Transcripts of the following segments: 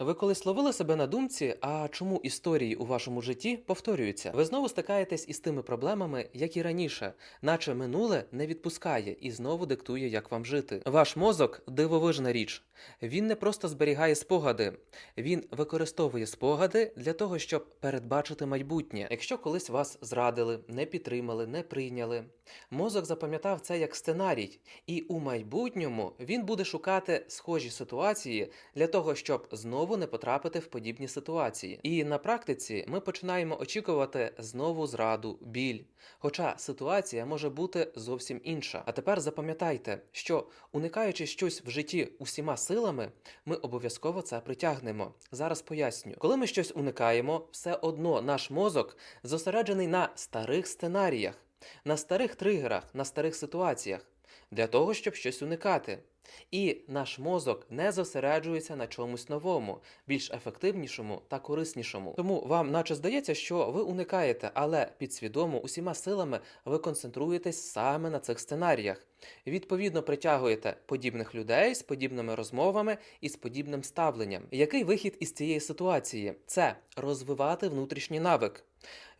Ви колись ловили себе на думці, а чому історії у вашому житті повторюються? Ви знову стикаєтесь із тими проблемами, як і раніше, наче минуле не відпускає і знову диктує, як вам жити. Ваш мозок дивовижна річ. Він не просто зберігає спогади, він використовує спогади для того, щоб передбачити майбутнє. Якщо колись вас зрадили, не підтримали, не прийняли, мозок запам'ятав це як сценарій, і у майбутньому він буде шукати схожі ситуації для того, щоб знову не потрапити в подібні ситуації. І на практиці ми починаємо очікувати знову зраду, біль. Хоча ситуація може бути зовсім інша. А тепер запам'ятайте, що уникаючи щось в житті усіма силами, ми обов'язково це притягнемо. Зараз поясню. Коли ми щось уникаємо, все одно наш мозок зосереджений на старих сценаріях, на старих тригерах, на старих ситуаціях для того, щоб щось уникати. І наш мозок не зосереджується на чомусь новому, більш ефективнішому та кориснішому. Тому вам, наче здається, що ви уникаєте, але підсвідомо усіма силами ви концентруєтесь саме на цих сценаріях. Відповідно, притягуєте подібних людей з подібними розмовами і з подібним ставленням. Який вихід із цієї ситуації? Це розвивати внутрішній навик,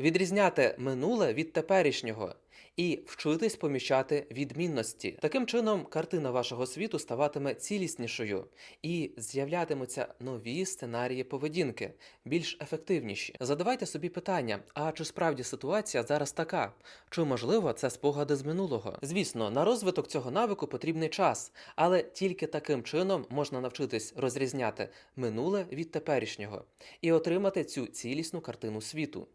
відрізняти минуле від теперішнього і вчитись помічати відмінності. Таким чином, картина вашого світу ставатиме ціліснішою і з'являтимуться нові сценарії поведінки, більш ефективніші. Задавайте собі питання: а чи справді ситуація зараз така? Чи можливо це спогади з минулого? Звісно, на розвиток цього навику потрібний час, але тільки таким чином можна навчитись розрізняти минуле від теперішнього і отримати цю цілісну картину світу.